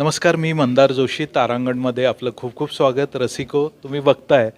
नमस्कार मी मंदार जोशी तारांगणमध्ये आपलं खूप खूप स्वागत. रसिको तुम्ही बघताय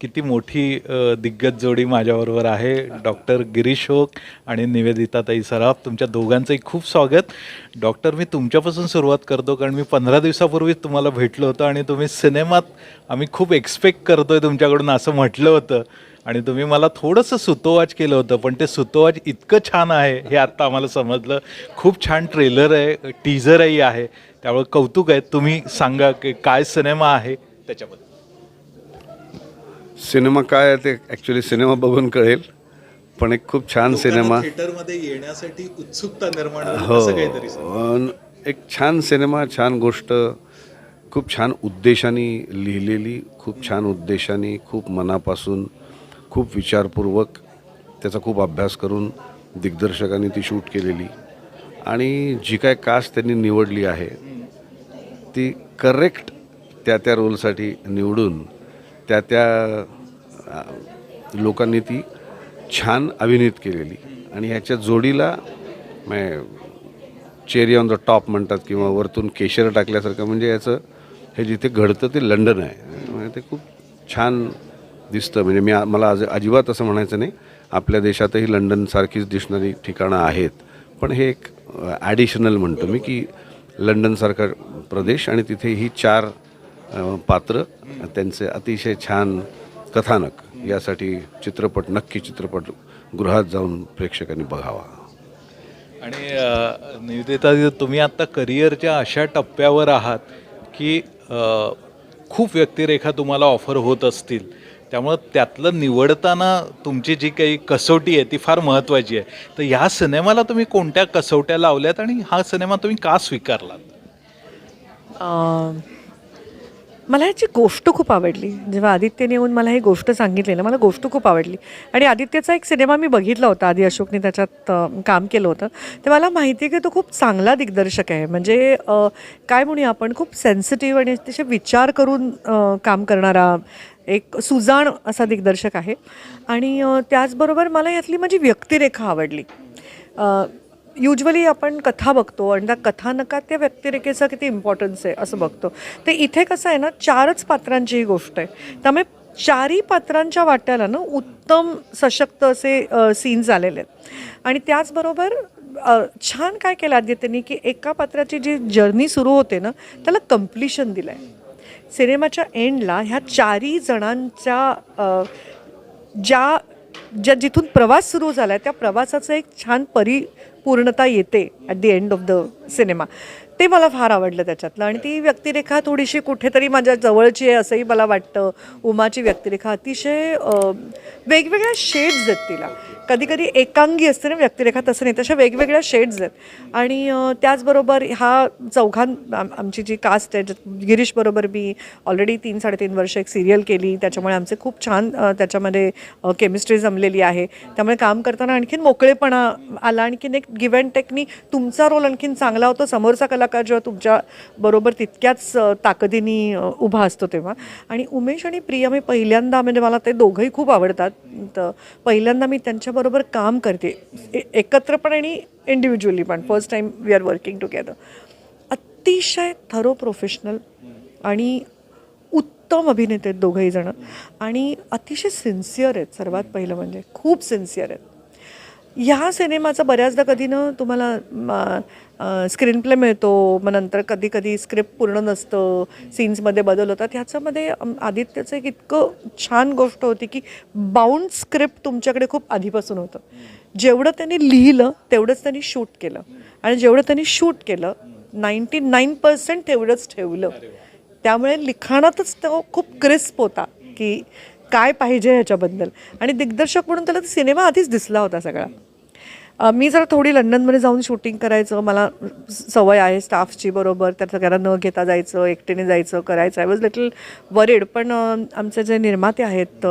किती मोठी दिग्गज जोडी माझ्याबरोबर आहे. डॉक्टर गिरीश होक आणि निवेदिताताई सराफ तुमच्या दोघांचंही खूप स्वागत. डॉक्टर मी तुमच्यापासून सुरुवात करतो कारण मी पंधरा दिवसापूर्वीच तुम्हाला भेटलो होतं आणि तुम्ही सिनेमात आम्ही खूप एक्सपेक्ट आहे तुमच्याकडून असं म्हटलं होतं. आणि तुम्ही मला थोडंसं सुतोवाच केलं होतं पण ते सुतोवाच इतकं छान आहे हे आत्ता आम्हाला समजलं. खूप छान ट्रेलर आहे टीझरही आहे. त्यामुळे कौतुक आहे. तुम्ही सांगा की काय सिनेमा आहे त्याच्याबद्दल. सिनेमा काय आहे ते ॲक्च्युली सिनेमा बघून कळेल. पण एक खूप छान सिनेमा थिएटरमध्ये येण्यासाठी उत्सुकता निर्माण हो. अन एक छान सिनेमा छान गोष्ट खूप छान उद्देशाने लिहिलेली खूप छान उद्देशाने खूप मनापासून खूप विचारपूर्वक त्याचा खूप अभ्यास करून दिग्दर्शकांनी ती शूट केलेली. आणि जी काय कास्ट त्यांनी निवडली आहे ती करेक्ट त्या त्या रोलसाठी निवडून त्या त्या लोकांनी ती छान अभिनीत केलेली. आणि ह्याच्या जोडीला चेरी ऑन द टॉप म्हणतात किंवा वरतून केशर टाकल्यासारखं म्हणजे याचं हे जिथे घडतं ते लंडन आहे. म्हणजे ते खूप छान दिसतं. म्हणजे मी मला आज अजिबात असं म्हणायचं नाही. आपल्या देशातही लंडनसारखीच दिसणारी ठिकाणं आहेत. पण हे एक ॲडिशनल म्हणतो मी की लंडनसारखा प्रदेश आणि तिथे ही चार पात्र त्यांचे अतिशय छान कथानक यासाठी चित्रपट नक्की चित्रपट गृहात जाऊन प्रेक्षकांनी बघावा. आणि निवेदिता तुम्ही आत्ता करिअरच्या अशा टप्प्यावर आहात की खूप व्यक्तिरेखा तुम्हाला ऑफर होत असतील. त्यामुळं त्यातलं निवडताना तुमची जी काही कसोटी आहे ती फार महत्त्वाची आहे. तर ह्या सिनेमाला तुम्ही कोणत्या कसोट्या लावल्यात आणि हा सिनेमा तुम्ही का स्वीकारलात? मला ह्याची गोष्ट खूप आवडली. जेव्हा आदित्यने येऊन मला ही गोष्ट सांगितली ना मला गोष्ट खूप आवडली. आणि आदित्यचा एक सिनेमा मी बघितला होता आधी अशोकने त्याच्यात काम केलं होतं. तर मला माहिती आहे की तो खूप चांगला दिग्दर्शक आहे. म्हणजे काय म्हणूया आपण खूप सेन्सिटिव्ह आणि अतिशय विचार करून काम करणारा एक सुजाण असा दिग्दर्शक आहे. आणि त्याचबरोबर मला यातली माझी व्यक्तिरेखा आवडली. युजली आपण कथा बघतो आणि त्या कथानकात त्या व्यक्तिरेखेचा किती इम्पॉर्टन्स आहे असं बघतो. ते इथे कसं आहे ना चारच पात्रांची ही गोष्ट आहे. त्यामुळे चारही पात्रांच्या वाट्याला ना उत्तम सशक्त असे सीन्स आलेले आहेत. आणि त्याचबरोबर छान काय केलं आदित्यनी की एका पात्राची जी जर्नी सुरू होते ना त्याला कम्प्लिशन दिलं आहे सिनेमाच्या एंडला ह्या चारही जणांच्या ज्या ज्या जिथून प्रवास सुरू झाला आहे त्या प्रवासाचं एक छान परिपूर्णता येते at the end of the cinema ते मला फार आवडलं त्याच्यातलं. आणि ती व्यक्तिरेखा थोडीशी कुठेतरी माझ्या जवळची आहे असंही मला वाटतं. उमाची व्यक्तिरेखा अतिशय वेगवेगळ्या शेड्स आहेत तिला. कधी कधी एकांगी असते ना व्यक्तिरेखा तसं नाही. तशा वेगवेगळ्या शेड्स आहेत. आणि त्याचबरोबर ह्या चौघां आमची जी कास्ट आहे गिरीशबरोबर मी ऑलरेडी तीन साडेतीन वर्ष एक सिरियल केली. त्याच्यामुळे आमचे खूप छान त्याच्यामध्ये केमिस्ट्री जमलेली आहे. त्यामुळे काम करताना आणखीन मोकळेपणा आला. आणखीन एक गिव्ह अँड टेकनी तुमचा रोल आणखीन चांगला होतो. समोरचा कलाकार जेव्हा तुमच्या बरोबर तितक्याच ताकदीनी ताकदीने उभा असतो तेव्हा. आणि उमेश आणि प्रिया मी पहिल्यांदा म्हणजे मला ते दोघंही खूप आवडतात. तर पहिल्यांदा मी त्यांच्या त्यांच्याबरोबर काम करते. ए- एकत्र पण आणि इंडिव्हिज्युअली पण. First time we are working together अतिशय थरो प्रोफेशनल आणि उत्तम अभिनेते आहेत दोघंही जणं. आणि अतिशय सिन्सिअर आहेत. सर्वात पहिलं म्हणजे खूप सिन्सिअर आहेत. ह्या सिनेमाचा बऱ्याचदा कधी ना तुम्हाला स्क्रीन प्ले मिळतो मग नंतर कधी कधी स्क्रिप्ट पूर्ण नसतं सीन्समध्ये बदल होतात. ह्याच्यामध्ये आदित्यचं एक इतकं छान गोष्ट होती की बाउंड स्क्रिप्ट तुमच्याकडे खूप आधीपासून होतं. जेवढं त्यांनी लिहिलं तेवढंच त्यांनी शूट केलं. आणि जेवढं त्यांनी शूट केलं नाईन्टी नाईन पर्सेंट तेवढंच ठेवलं. त्यामुळे लिखाणातच तो खूप क्रिस्प होता की काय पाहिजे ह्याच्याबद्दल. आणि दिग्दर्शक म्हणून त्याला तो सिनेमा आधीच दिसला होता सगळा. मी जरा थोडी लंडनमध्ये जाऊन शूटिंग करायचं मला सवय आहे स्टाफची बरोबर त्या सगळ्यांना न घेता जायचं एकटीने जायचं करायचं. आय वॉज लिटल वरिड पण आमचे जे निर्माते आहेत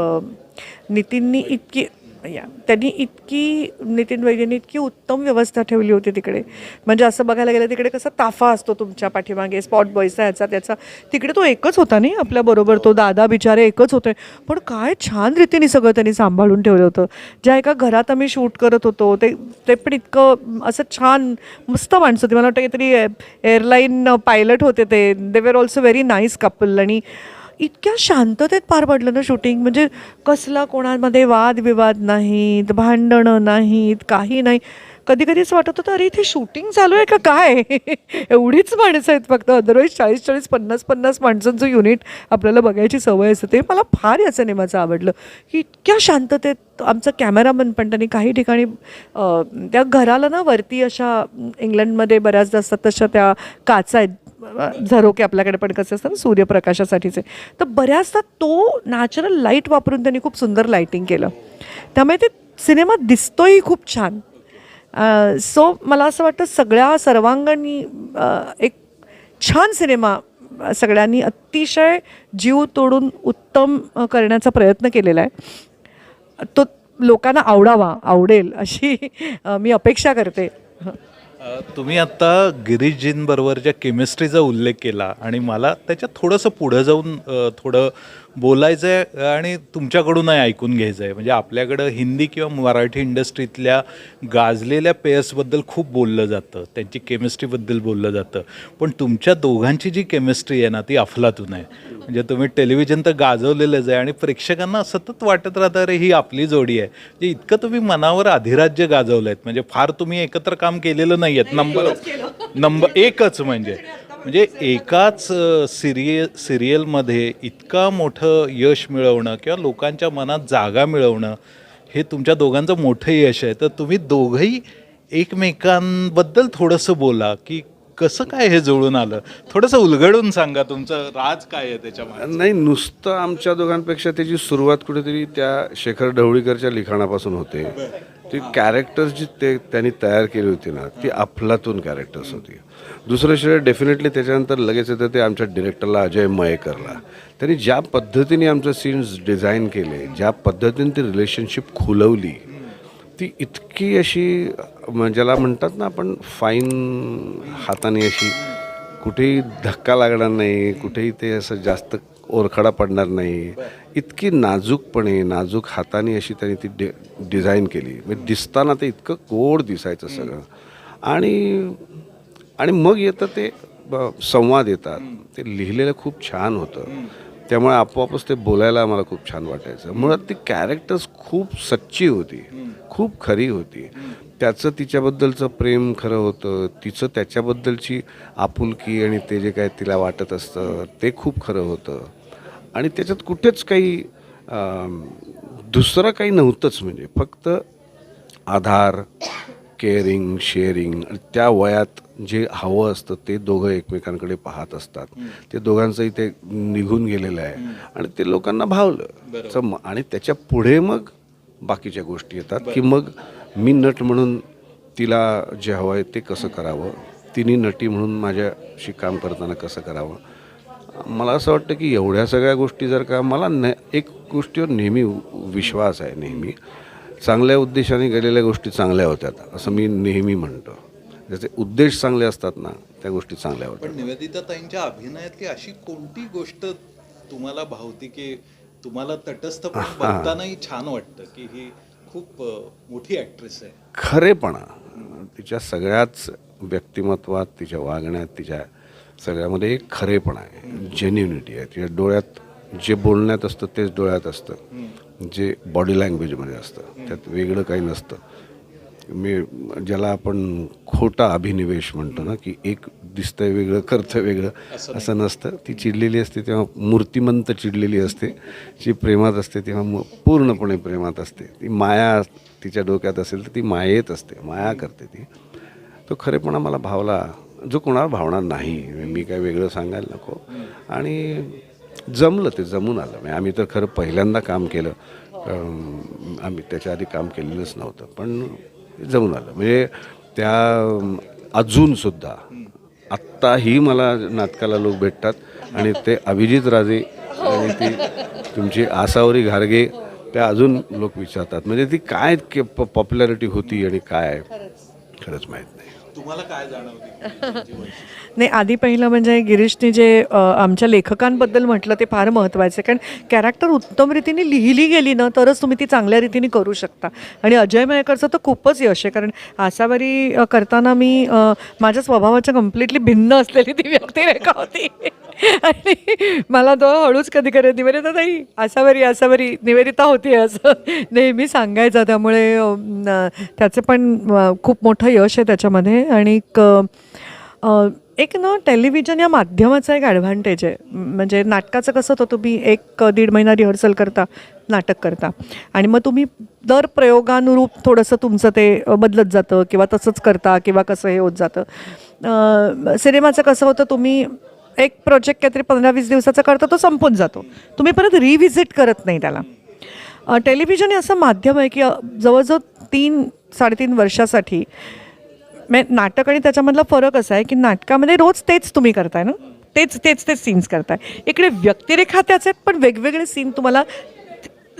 नितीननी इतकी या. त्यांनी इतकी नितीन वैद्यांनी इतकी उत्तम व्यवस्था ठेवली होती तिकडे. म्हणजे असं बघायला गेलं तिकडे कसा ताफा असतो तुमच्या पाठीमागे स्पॉट बॉयचा याचा त्याचा. तिकडे तो एकच होता नाही आपल्याबरोबर तो दादा बिचारे एकच होते. पण काय छान रीतीने सगळं त्यांनी सांभाळून ठेवलं होतं. ज्या एका घरात आम्ही शूट करत होतो ते ते पण इतकं असं छान मस्त माणसं होती. मला वाटतं काहीतरी एअरलाईन पायलट होते ते. They were also very nice couple आणि इतक्या शांततेत पार पडलं ना शूटिंग म्हणजे कसला कोणामध्ये वादविवाद नाहीत भांडणं नाहीत काही नाही. कधी कधी असं वाटत होतं अरे इथे शूटिंग चालू आहे का काय? एवढीच माणसं आहेत फक्त. अदरवाईज चाळीस चाळीस पन्नास पन्नास माणसांचं युनिट आपल्याला बघायची सवय असते. ते मला फार या सिनेमाचं आवडलं. की इतक्या शांततेत आमचा कॅमेरामन पण त्यांनी काही ठिकाणी त्या घराला ना वरती अशा इंग्लंडमध्ये बऱ्याचदा असतात तशा त्या काचा आहेत. झरोके आपल्याकडे पण कसे असतात सूर्यप्रकाशासाठीचे. तर बऱ्याचदा तो नॅचरल लाइट वापरून त्यांनी खूप सुंदर लाईटिंग केलं. त्यामुळे ते सिनेमा दिसतोही खूप छान. सो मला असं वाटतं सगळ्या सर्वांगांनी एक छान सिनेमा सगळ्यांनी अतिशय जीव तोडून उत्तम करण्याचा प्रयत्न केलेला आहे. तो लोकांना आवडावा आवडेल अशी मी अपेक्षा करते. तुम्ही आत्ता गिरीशजींबरोबर ज्या केमिस्ट्रीचा उल्लेख केला आणि मला त्याच्यात थोडंसं पुढं जाऊन थोडं बोलायचं आहे आणि तुमच्याकडूनही ऐकून घ्यायचं आहे म्हणजे आपल्याकडं हिंदी किंवा मराठी इंडस्ट्रीतल्या गाजलेल्या पेयर्सबद्दल खूप बोललं जातं. त्यांची केमिस्ट्रीबद्दल बोललं जातं. पण तुमच्या दोघांची जी केमिस्ट्री आहे ना ती अफलातून आहे. म्हणजे तुम्ही टेलिव्हिजन तर गाजवलेलंच आहे आणि प्रेक्षकांना सतत वाटत राहतं अरे ही आपली जोडी आहे. म्हणजे इतकं तुम्ही मनावर अधिराज्य गाजवलं आहेत म्हणजे फार तुम्ही एकत्र काम केलेलं नाही आहेत नंबर नंबर एकच म्हणजे. म्हणजे एकाच सिरिय सिरियलमध्ये इतका मोठं यश मिळवणं किंवा लोकांच्या मनात जागा मिळवणं हे तुमच्या दोघांचं मोठं यश आहे. तर तुम्ही दोघंही एकमेकांबद्दल थोडंसं बोला की कसं काय हे जुळून आलं? थोडंसं उलगडून सांगा तुमचं राज काय आहे त्याच्यामध्ये नाही नुसतं आमच्या दोघांपेक्षा त्याची सुरुवात कुठेतरी त्या शेखर ढवळीकरच्या लिखाणापासून होते. ती कॅरेक्टर्स जी ते त्यांनी तयार केली होती ना ती अफलातून कॅरेक्टर्स होती. दुसरं श्रेय डेफिनेटली त्याच्यानंतर लगेच येतं ते आमच्या डिरेक्टरला अजय मयेकरला. त्यांनी ज्या पद्धतीने आमचं सीन्स डिझाईन केले ज्या पद्धतीने ती रिलेशनशिप खुलवली ती इतकी अशी ज्याला म्हणतात ना आपण फाईन हाताने अशी कुठेही धक्का लागणार नाही कुठेही ते असं जास्त ओरखडा पडणार नाही. इतकी नाजूकपणे नाजूक हाताने अशी त्यांनी ती डि डिझाईन केली. म्हणजे दिसताना ते इतकं गोड दिसायचं सगळं. आणि आणि मग येतं ते संवाद येतात. ते लिहिलेलं खूप छान होतं. त्यामुळे आपोआपच ते बोलायला आम्हाला खूप छान वाटायचं. मुळात ती कॅरेक्टर्स खूप सच्ची होती. खूप खरी होती. त्याचं तिच्याबद्दलचं प्रेम खरं होतं. तिचं त्याच्याबद्दलची आपुलकी आणि ते जे काय तिला वाटत असतं ते खूप खरं होतं. आणि त्याच्यात कुठेच काही दुसरं काही नव्हतंच म्हणजे फक्त आधार केअरिंग शेअरिंग आणि त्या वयात जे हवं असतं ते दोघं एकमेकांकडे पाहत असतात. ते दोघांचंही ते निघून गेलेलं आहे. आणि ते लोकांना भावलं. आणि त्याच्या पुढे मग बाकीच्या गोष्टी येतात की मग मी नट म्हणून तिला जे हवं आहे ते कसं करावं? तिने नटी म्हणून माझ्याशी काम करताना कसं करावं? मला असं वाटतं की एवढ्या सगळ्या गोष्टी जर का मला न एक गोष्टीवर नेहमी विश्वास आहे नेहमी. चांगल्या उद्देशाने केलेल्या गोष्टी चांगल्या होत्यात असं मी नेहमी म्हणतो. ज्याचे उद्देश चांगले असतात ना त्या गोष्टी चांगल्या पण निवेदिता ताईंच्या अभिनयातली अशी कोणती गोष्ट तुम्हाला भावती की तुम्हाला तटस्थपणे बघतानाही छान वाटतं की ही खूप मोठी ऍक्ट्रेस आहे? खरेपणा तिच्या सगळ्याच व्यक्तिमत्वात तिच्या वागण्यात तिच्या सगळ्यामध्ये एक खरेपणा आहे. जेन्युनिटी आहे. तिच्या डोळ्यात जे बोलण्यात असतं तेच डोळ्यात असतं. जे बॉडी लँग्वेजमध्ये असतं त्यात वेगळं काही नसतं. मी ज्याला आपण खोटा अभिनिवेश म्हणतो ना की एक दिसतंय वेगळं करतं वेगळं असं नसतं. ती चिडलेली असते तेव्हा मूर्तिमंत चिडलेली असते. जी प्रेमात असते तेव्हा पूर्णपणे प्रेमात असते. ती माया तिच्या डोक्यात असेल तर ती मायेत असते माया करते ती. तो खरेपणा मला भावला जो कोणाला भावणार नाही. मी काय वेगळं सांगायला नको. आणि जमलं ते जमून आलं. म्हणजे आम्ही तर खरं पहिल्यांदा काम केलं. आम्ही त्याच्या आधी काम केलेलंच नव्हतं. पण जमून आलं. म्हणजे त्या अजूनसुद्धा आत्ताही मला नाटकाला लोक भेटतात आणि ते अभिजित राजे आणि ती तुमची आसावरी घारगे त्या अजून लोक विचारतात. म्हणजे ती काय पॉप्युलॅरिटी होती आणि काय? खरंच माहीत नाही. तुम्हाला काय जाणवते? नाही आधी पहिलं म्हणजे गिरीशने जे आमच्या लेखकांबद्दल म्हटलं ते फार महत्त्वाचं आहे. कारण कॅरेक्टर उत्तम रीतीने लिहिली गेली ना तरच तुम्ही ती चांगल्या रीतीने करू शकता. आणि अजय मयेकरचं तर खूपच यश आहे. कारण आसावरी करताना मी माझ्या स्वभावाच्या कम्प्लिटली भिन्न असलेली ती व्यक्तिरेखा होती? आणि मला तो हळूच कधी कधी निवेदिता ताई आसावरी आसावरी निवेदिता होती असं. नेहमी सांगायचं त्यामुळे त्याचं पण खूप मोठं यश आहे त्याच्यामध्ये. आणि एक ना टेलिव्हिजन या माध्यमाचा एक ॲडव्हान्टेज आहे. म्हणजे नाटकाचं कसं होतं तुम्ही एक दीड महिना रिहर्सल करता नाटक करता. आणि मग तुम्ही दर प्रयोगानुरूप थोडंसं तुमचं ते बदलत जातं किंवा तसंच करता किंवा कसं हे होत जातं. सिनेमाचं कसं होतं तुम्ही एक प्रोजेक्ट काहीतरी पंधरा वीस दिवसाचा करता तो संपून जातो. तुम्ही परत रिव्हिजिट करत नाही त्याला. टेलिव्हिजन हे असं माध्यम आहे की जवळजवळ तीन साडेतीन वर्षासाठी नाटक आणि त्याच्यामधला फरक असा आहे की नाटकामध्ये रोज तेच तुम्ही करताय ना? तेच तेच तेच सीन्स करताय. इकडे व्यक्तिरेखा त्याच आहेत पण वेगवेगळे सीन तुम्हाला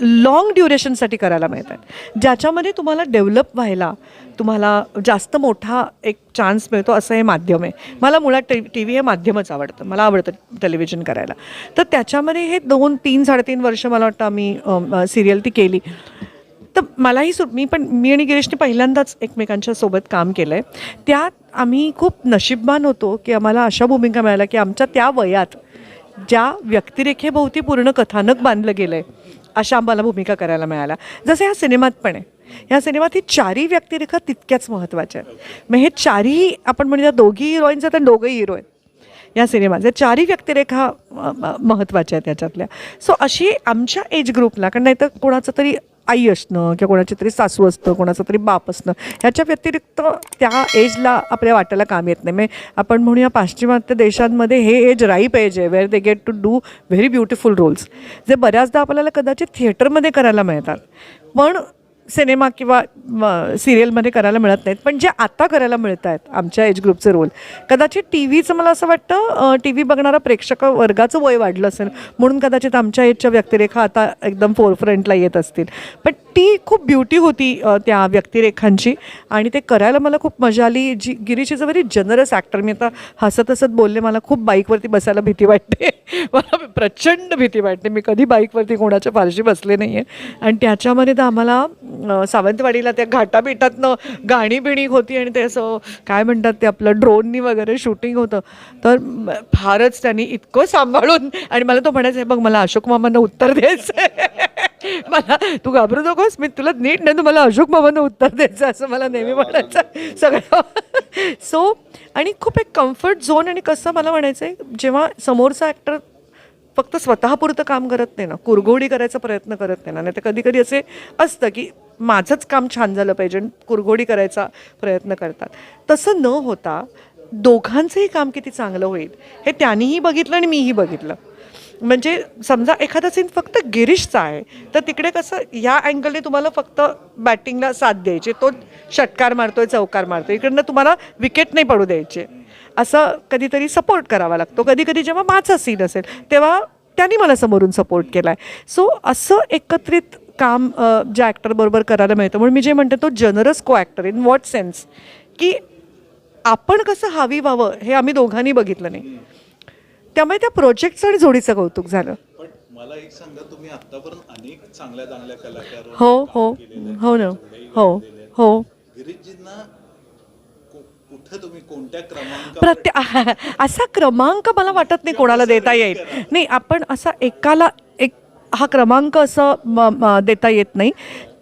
लॉंग ड्युरेशनसाठी करायला मिळतात. ज्याच्यामध्ये तुम्हाला डेव्हलप व्हायला तुम्हाला जास्त मोठा एक चान्स मिळतो असं हे माध्यम आहे. मला मुळात टी टी व्ही हे माध्यमच आवडतं. मला आवडतं टेलिव्हिजन करायला. तर त्याच्यामध्ये हे दोन तीन साडेतीन वर्ष मला वाटतं आम्ही सिरियल ती केली. तर मलाही सु मी पण मी आणि गिरीशने पहिल्यांदाच एकमेकांच्या सोबत काम केलं आहे त्यात आम्ही खूप नशीबवान होतो की आम्हाला अशा भूमिका मिळाल्या की आमच्या त्या वयात ज्या व्यक्तिरेखेभोवती पूर्ण कथानक बांधलं गेलं आहे अशा आम्हाला भूमिका करायला मिळाल्या. जसं ह्या सिनेमात पण आहे. ह्या सिनेमात ही चारही व्यक्तिरेखा तितक्याच महत्त्वाच्या आहेत. मग हे चारही आपण म्हणूया दोघी हिरोईन्स आहेत आणि दोघंही हिरो आहेत या सिनेमाचे चारही व्यक्तिरेखा म- महत्त्वाच्या आहेत त्याच्यातल्या सो अशी आमच्या एज ग्रुपला कारण नाही तर कोणाचं तरी आई असणं किंवा कोणाची तरी सासू असतं कोणाचं तरी बाप असणं ह्याच्या व्यतिरिक्त त्या एजला आपल्या वाटायला काम येत नाही. म्हणजे आपण म्हणूया पाश्चिमात्य देशांमध्ये हे एज राईप एज आहे where they get to do very beautiful roles जे बऱ्याचदा आपल्याला कदाचित थिएटरमध्ये करायला मिळतात. पण सिनेमा किंवा सिरियलमध्ये करायला मिळत नाहीत. पण जे आता करायला मिळत आहेत आमच्या एज ग्रुपचे रोल कदाचित टी व्हीचं मला असं वाटतं टी व्ही बघणारा प्रेक्षक वर्गाचं वय वाढलं असेल म्हणून कदाचित आमच्या एजच्या व्यक्तिरेखा आता एकदम फोरफ्रंटला येत असतील. पण ती खूप ब्युटी होती त्या व्यक्तिरेखांची आणि ते करायला मला खूप मजा आली. जी Girish is a very generous actor मी आता हसत हसत बोलले मला खूप बाईकवरती बसायला भीती वाटते. मला प्रचंड भीती वाटते. मी कधी बाईकवरती कोणाच्या फारशी बसले नाही आहे आणि त्याच्यामध्ये तर आम्हाला सावंतवाडीला त्या घाटाबिटातनं गाणी बिणी होती आणि ते असं काय म्हणतात ते आपलं ड्रोननी वगैरे शूटिंग होतं. तर फारच त्यांनी इतकं सांभाळून आणि मला तो म्हणायचं आहे बघ मला अशोक मामांना उत्तर द्यायचं मला तू घाबरू नकोस मी तुला नीट नाही तू मला अशोक मामांना उत्तर द्यायचं असं मला नेहमी म्हणायचं. सगळं. सो आणि खूप एक कम्फर्ट झोन आणि कसं मला म्हणायचं आहे जेव्हा समोरचा ॲक्टर फक्त स्वतःपुरतं काम करत नाही ना कुरघोडी करायचा प्रयत्न करत नाही ना नाही तर कधी कधी असे असतं की माझंच काम छान झालं पाहिजे आणि कुरघोडी करायचा प्रयत्न करतात. तसं न होता दोघांचंही काम किती चांगलं होईल हे त्यांनीही बघितलं आणि मीही बघितलं. म्हणजे समजा एखादा सीन फक्त गिरीशचा आहे तर तिकडे कसं या अँगलने तुम्हाला फक्त बॅटिंगला साथ द्यायची तो षटकार मारतोय चौकार मारतोय इकडनं तुम्हाला विकेट नाही पडू द्यायचे. असं कधीतरी सपोर्ट करावा लागतो. कधी कधी जेव्हा माझा सीन असेल तेव्हा त्यांनी मला समोरून सपोर्ट केला आहे सो असं एकत्रित काम ज्या ॲक्टरबरोबर करायला मिळतं. म्हणून मी जे म्हणते तो जनरस को ॲक्टर इन व्हॉट सेन्स की आपण कसं हवी व्हावं हे आम्ही दोघांनी बघितलं नाही. त्यामुळे त्या प्रोजेक्टचं आणि जोडीचं कौतुक झालं. पण मला एक सांगा तुम्ही आतापर्यंत अनेक चांगल्या चांगल्या कलाकार हो हो हो ना. हो हो. प्रत्ये असा क्रमांक मला वाटत नाही कोणाला देता येईल. नाही आपण असा एकाला एक हा क्रमांक असं म- म- देता येत नाही.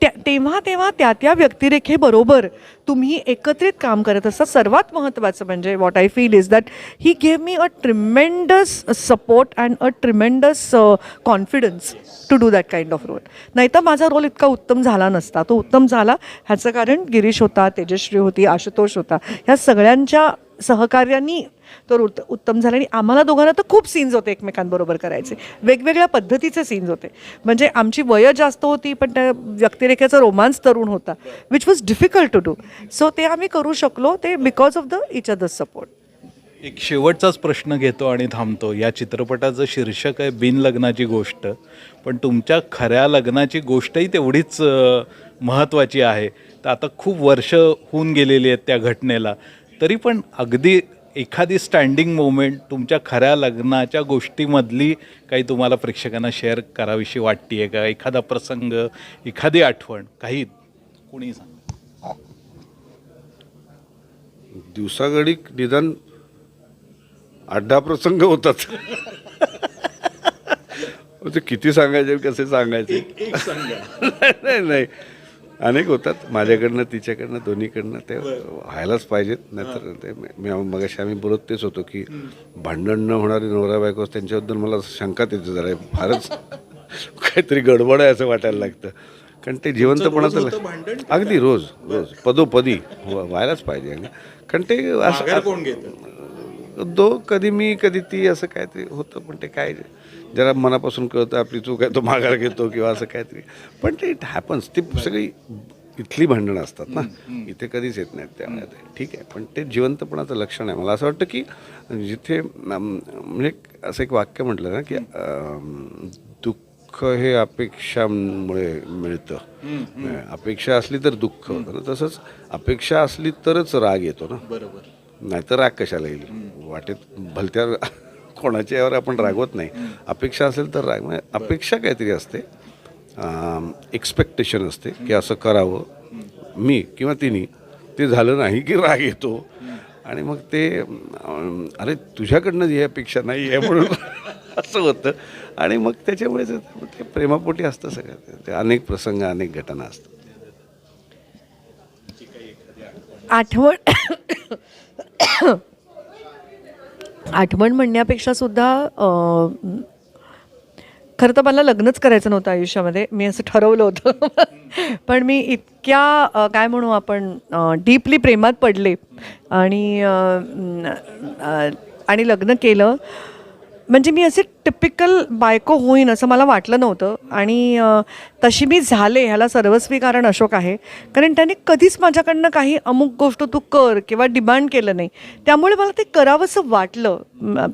त्या तेव्हा तेव्हा त्या त्या व्यक्तिरेखेबरोबर तुम्ही एकत्रित काम करत असता सर्वात महत्त्वाचं म्हणजे what I feel is that he gave me a tremendous support and a tremendous confidence to do that kind of role नाहीतर माझा रोल इतका उत्तम झाला नसता. तो उत्तम झाला ह्याचं कारण गिरीश होता तेजश्री होती आशुतोष होता. ह्या सगळ्यांच्या सहकार्यांनी तर उत उत्तम झाला. आणि आम्हाला दोघांना तर खूप सीन्स होते एकमेकांबरोबर करायचे. वेगवेगळ्या पद्धतीचे सीन्स होते. म्हणजे आमची वय जास्त होती पण त्या व्यक्तिरेखेचा रोमांस तरुण होता which was difficult to do so ते आम्ही करू शकलो. ते because of the each other support एक शेवटचाच प्रश्न घेतो आणि थांबतो. या चित्रपटाचं शीर्षक आहे बिनलग्नाची गोष्ट. पण तुमच्या खऱ्या लग्नाची गोष्टही तेवढीच महत्त्वाची आहे. तर आता खूप वर्ष होऊन गेलेली आहेत त्या घटनेला. तरी पण अगदी एखादी स्टँडिंग मोमेंट तुमच्या खऱ्या लग्नाच्या गोष्टीमधली काही तुम्हाला प्रेक्षकांना शेअर करावीशी वाटते आहे का? एखादा प्रसंग एखादी आठवण काही कुणी सांगा? दिवसागडी निदान आठ दहा प्रसंग होतात. ते किती सांगायचे कसे सांगायचे? नाही नाही. अनेक होतात. माझ्याकडनं तिच्याकडनं दोन्हीकडनं ते व्हायलाच पाहिजेत. नाहीतर ते मी मगाशी आम्ही बोलत तेच होतो की भांडण न होणारी नवरा बायको त्यांच्याबद्दल मला शंका येते जरा. फारच काहीतरी गडबड आहे असं वाटायला लागतं. कारण ते जिवंतपणाचं अगदी रोज रोज. पदोपदी. व्ह- व्हायलाच पाहिजे आणि कारण ते असं दो कधी मी कधी ती असं काहीतरी होतं पण ते काय जरा मनापासून कळतं आपली चूक आहे तो माघार घेतो किंवा असं काहीतरी. पण ते इट हॅपन्स ती सगळी इथली भांडणं असतात ना. इथे कधीच येत नाहीत त्यामुळे ठीक आहे. पण ते जिवंतपणाचं लक्षण आहे. मला असं वाटतं की जिथे म्हणजे असं एक वाक्य म्हटलं ना की दुःख हे अपेक्षांमुळे मिळतं. अपेक्षा असली तर दुःख होतं ना. तसंच अपेक्षा असली तरच राग येतो ना. बरोबर. नाहीतर राग कशाला येईल? वाटेत भलत्या कोणाच्या यावर आपण रागवत नाही. अपेक्षा असेल तर राग म्हणजे अपेक्षा काहीतरी असते. एक्सपेक्टेशन असते की असं करावं. मी किंवा तिने ते झालं नाही की राग येतो. आणि मग ते अरे तुझ्याकडनं ही अपेक्षा नाही आहे म्हणून असं होतं. आणि मग त्याच्यामुळे ते ते प्रेमापोटी असतं सगळं. ते अनेक प्रसंग अनेक घटना असतात. आठवण आठवण म्हणण्यापेक्षा सुद्धा खरं तर मला लग्नच करायचं नव्हतं आयुष्यामध्ये. मी असं ठरवलं होतं. पण मी इतक्या काय म्हणू आपण डीपली प्रेमात पडले आणि आणि लग्न केलं. म्हणजे मी असे टिपिकल बायको होईन असं मला वाटलं नव्हतं. आणि तशी मी झाले ह्याला सर्वस्वी कारण अशोक आहे. कारण त्याने कधीच माझ्याकडनं काही अमुक गोष्ट तू कर किंवा डिमांड केलं नाही. त्यामुळे मला ते करावंसं वाटलं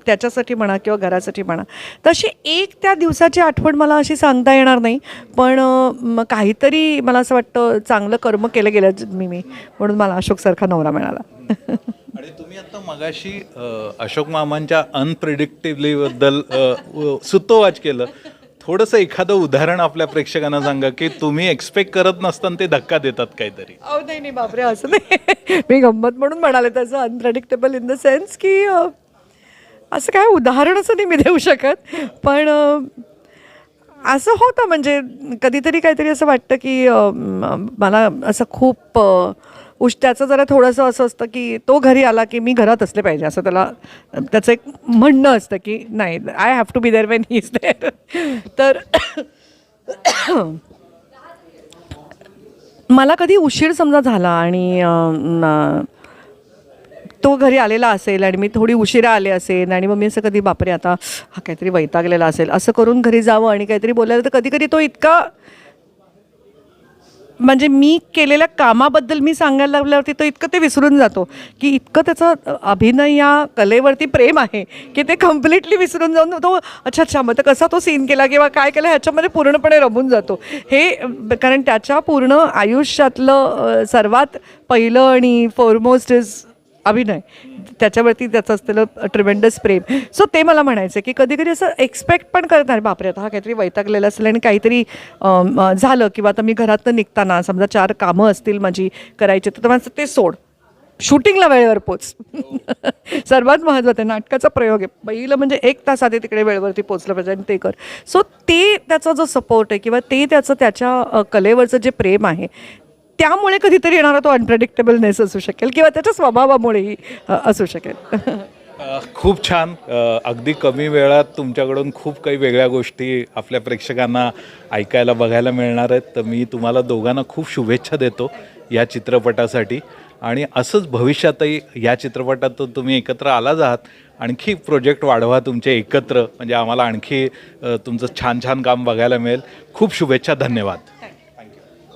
त्याच्यासाठी म्हणा किंवा घरासाठी म्हणा. तशी एक त्या दिवसाची आठवण मला अशी सांगता येणार नाही. पण काहीतरी मला असं वाटतं चांगलं कर्म केलं गेलं मी मी. म्हणून मला अशोकसारखा नवरा मिळाला. आणि तुम्ही आता मगाशी अशोक मामांच्या अनप्रिडिक्टेबली बद्दल सुतोवाच केलं. थोडंसं एखादं उदाहरण आपल्या प्रेक्षकांना सांगा की तुम्ही एक्सपेक्ट करत नसताना ते धक्का देतात काहीतरी. अहो नाही नाही बापरे असं नाही. मी गंमत म्हणून म्हणाले त्याचं अनप्रेडिक्टेबल इन द सेन्स की अ, असं काय उदाहरण असं नाही मी देऊ शकत. पण अ, असं होतं म्हणजे कधीतरी काहीतरी असं वाटतं की अ, म- मला असं खूप अ, उश त्याचं जरा थोडंसं असं असतं की तो घरी आला की मी घरात असले पाहिजे. असं त्याला त्याचं एक म्हणणं असतं की नाही I have to be there when he is there तर मला कधी उशीर समजा झाला आणि तो घरी आलेला असेल आणि मी थोडी उशिरा आले असेल आणि मग मी असं कधी बापरे आता हा काहीतरी वैतागलेला असेल असं करून घरी जावं आणि काहीतरी बोलायला तर कधी कधी तो इतका म्हणजे मी केलेल्या कामाबद्दल मी सांगायला लागल्यावरती तो इतकं ते विसरून जातो की इतकं त्याचं अभिनय या कलेवरती प्रेम आहे की ते कम्प्लिटली विसरून जाऊन तो अच्छा अच्छा मग तर कसा तो सीन केला किंवा काय केलं ह्याच्यामध्ये पूर्णपणे रमून जातो. हे कारण त्याच्या पूर्ण आयुष्यातलं सर्वात पहिलं आणि फॉरमोस्ट इज अभिनय. त्याच्यावरती त्याचं असलेलं ट्रिमेंडस प्रेम. सो ते मला म्हणायचं की कधी कधी असं एक्सपेक्ट पण करत नाही बापरे आता हा काहीतरी वैतागलेला असेल आणि काहीतरी झालं किंवा आता मी घरातनं निघताना समजा चार कामं असतील माझी करायची तर माझं ते सोड. शूटिंगला वेळेवर पोच. सर्वात महत्त्वाचं आहे नाटकाचा प्रयोग आहे. पहिलं म्हणजे एक तास आधी तिकडे वेळेवरती पोचलं पाहिजे आणि ते कर. सो ते त्याचा जो सपोर्ट आहे किंवा ते त्याचं त्याच्या कलेवरचं जे प्रेम आहे त्यामुळे कधीतरी येणारा तो अनप्रेडिक्टेबलनेस असू शकेल किंवा त्याच्या स्वभावामुळेही असू शकेल. खूप छान. अगदी कमी वेळात तुमच्याकडून खूप काही वेगळ्या गोष्टी आपल्या प्रेक्षकांना ऐकायला बघायला मिळणार आहेत. तर मी तुम्हाला दोघांना खूप शुभेच्छा देतो या चित्रपटासाठी. आणि असंच भविष्यातही या चित्रपटात तुम्ही एकत्र आलाच आहात. आणखी प्रोजेक्ट वाढवा तुमचे एकत्र. म्हणजे आम्हाला आणखी तुमचं छान छान काम बघायला मिळेल. खूप शुभेच्छा. धन्यवाद.